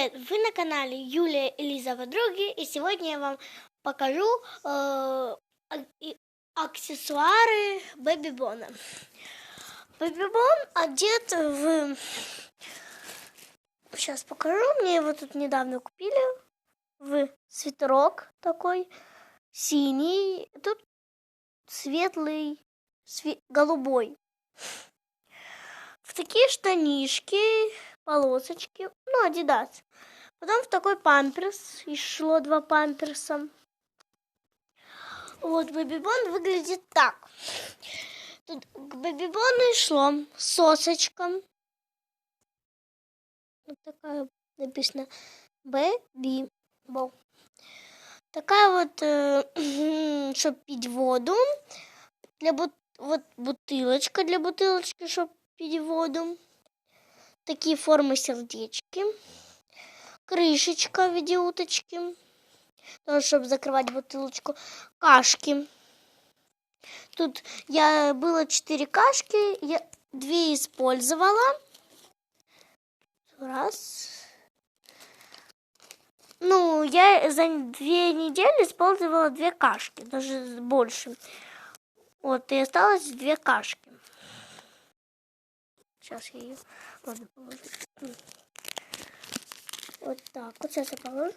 Привет! Вы на канале Юлия Элиза Подруги, и сегодня я вам покажу э, аксессуары Бэби Бона. Бэби Бон одет в... Сейчас покажу, мне его тут недавно купили. В свитерок такой, синий, тут светлый, све... голубой. В такие штанишки, полосочки, ну, Адидас. Потом в такой памперс, и шло два памперса. Вот Бэбибон выглядит так. Тут к Бэбибону шло сосочка. Вот такая написано Бэби. Такая вот, э, чтобы пить воду. Для бут вот бутылочка для бутылочки, чтобы пить воду такие формы сердечки, крышечка в виде уточки, тоже, чтобы закрывать бутылочку, кашки. Тут я было четыре кашки, я две использовала. Раз. Ну, я за две недели использовала две кашки, даже больше. Вот, и осталось две кашки. Сейчас я ее можно положить. Вот так. Вот сейчас я положу.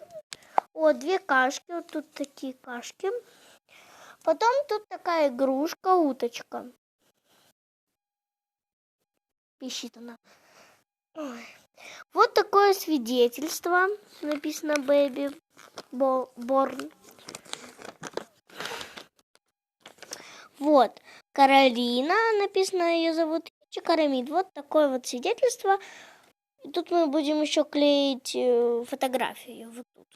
Вот две кашки. Вот тут такие кашки. Потом тут такая игрушка, уточка. Пищит она. Ой. Вот такое свидетельство. Написано Baby Born. Вот. Каролина, написано ее зовут. Чикарамид. Вот такое вот свидетельство. И тут мы будем еще клеить э, фотографию вот тут.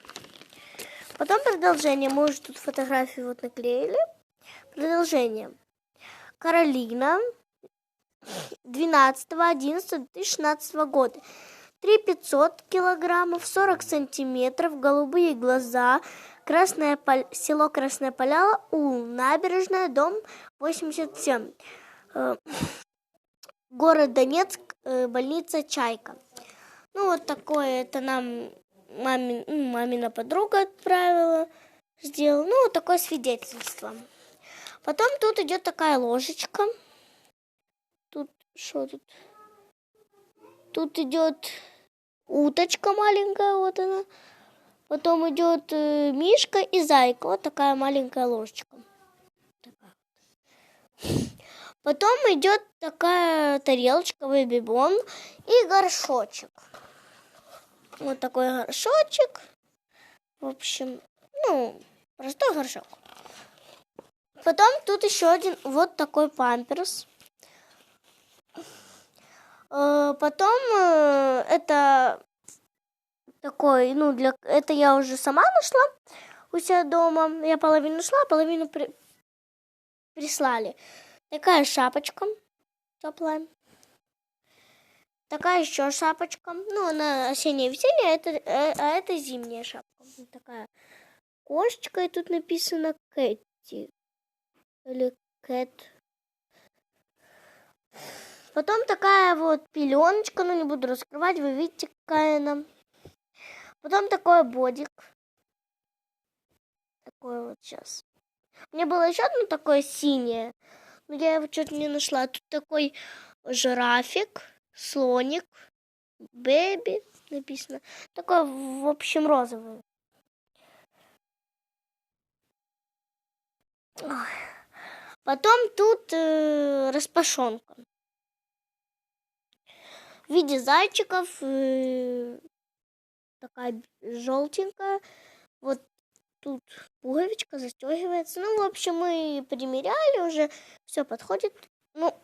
Потом продолжение. Мы уже тут фотографию вот наклеили. Продолжение. Каролина 12.11.2016 года. 3 500 килограммов, 40 сантиметров, голубые глаза, Красное поль... село Красное Поляла, У, набережная, дом 87 город Донецк, э, больница Чайка. Ну, вот такое это нам мамин, ну, мамина подруга отправила, сделала. Ну, вот такое свидетельство. Потом тут идет такая ложечка. Тут что тут? Тут идет уточка маленькая, вот она. Потом идет э, мишка и зайка. Вот такая маленькая ложечка. Потом идет такая тарелочка, бибон и горшочек. Вот такой горшочек. В общем, ну, простой горшок. Потом тут еще один вот такой памперс. Э, потом э, это такой, ну, для это я уже сама нашла у себя дома. Я половину нашла, половину при, прислали. Такая шапочка теплая. Такая еще шапочка. Ну, она осенняя весенняя, а это, а, а это зимняя шапка. Такая кошечка, и тут написано Кэти. Или Кэт. Потом такая вот пеленочка, ну не буду раскрывать, вы видите, какая она. Потом такой бодик. Такой вот сейчас. Меня было еще одно такое синее. Но я его что-то не нашла. Тут такой жирафик, слоник, бэби написано. Такой, в общем, розовый. Потом тут э, распашонка. В виде зайчиков. Э, такая желтенькая. Вот пуговичка застегивается. Ну, в общем, мы примеряли уже, все подходит. Ну,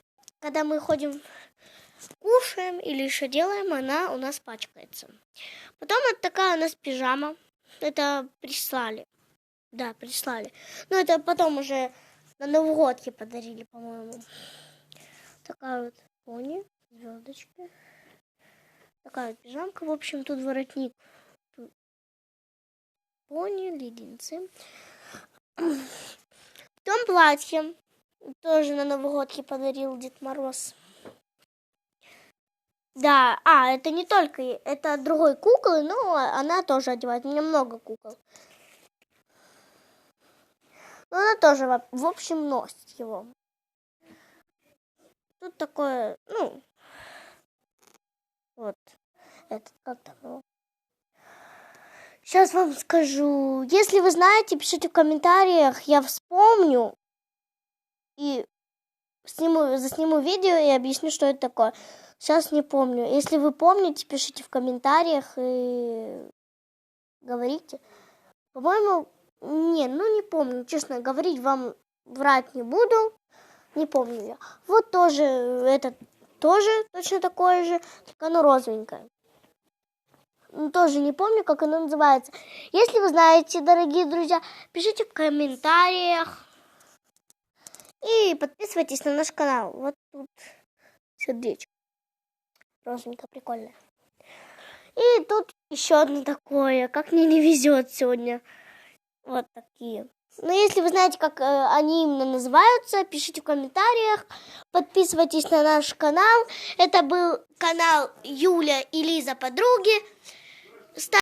когда мы ходим, кушаем или что делаем, она у нас пачкается. Потом вот такая у нас пижама. Это прислали. Да, прислали. Ну, это потом уже на Новый год подарили, по-моему. Такая вот пони, звездочки. Такая вот пижамка. В общем, тут воротник пони, леденцы. Потом платье. Тоже на Новый год ей подарил Дед Мороз. Да, а, это не только, это другой куклы, но она тоже одевает. У меня много кукол. Но она тоже, в общем, носит его. Тут такое, ну, вот, этот, как там его. Сейчас вам скажу. Если вы знаете, пишите в комментариях, я вспомню и сниму, засниму видео и объясню, что это такое. Сейчас не помню. Если вы помните, пишите в комментариях и говорите. По-моему, не, ну не помню. Честно, говорить вам врать не буду. Не помню я. Вот тоже это тоже точно такое же, только оно розовенькое. Ну, Тоже не помню, как оно называется. Если вы знаете, дорогие друзья, пишите в комментариях. И подписывайтесь на наш канал. Вот тут сердечко. Розовенько, прикольно. И тут еще одно такое. Как мне не везет сегодня. Вот такие. Но если вы знаете, как э, они именно называются, пишите в комментариях. Подписывайтесь на наш канал. Это был канал Юля и Лиза подруги. Ста-